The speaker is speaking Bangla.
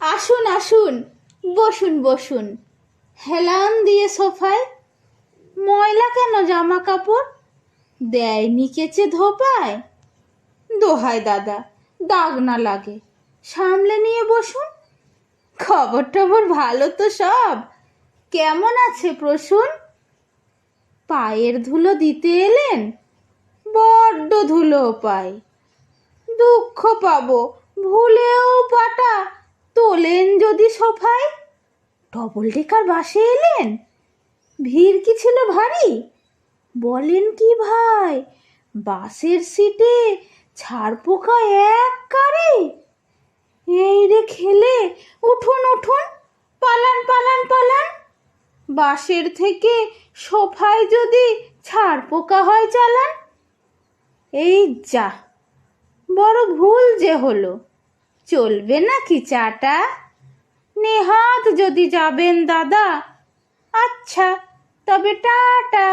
আসুন আসুন, বসুন বসুন। হেলান দিয়ে সোফায়, ময়লা কেন জামা কাপড়? দেয়নি কেচে ধোপায়? দোহায় দাদা, দাগ না লাগে। সামলে নিয়ে বসুন। খবর টবর ভালো তো সব। কেমন আছে প্রসুন? পায়ের ধুলো দিতে এলেন? বড্ড ধুলো পায়। দুঃখ পাবো, ভুলেও পাটা। সোফায় ডবল ডেকার বাসে এলেন? ভিড় কি ছিল ভারী? বলেন কি ভাই, বাসের সিটে ছাড় পোকা এক কারে? এই রে খেলে, উঠুন উঠুন, পালান পালান পালান। বাসের থেকে সোফায় যদি ছাড় পোকা হয় চালান। এই যা, বড় ভুল যে হলো। চলবে নাকি চাটা? নেহাত যদি যাবেন দাদা। আচ্ছা তবে টাটা।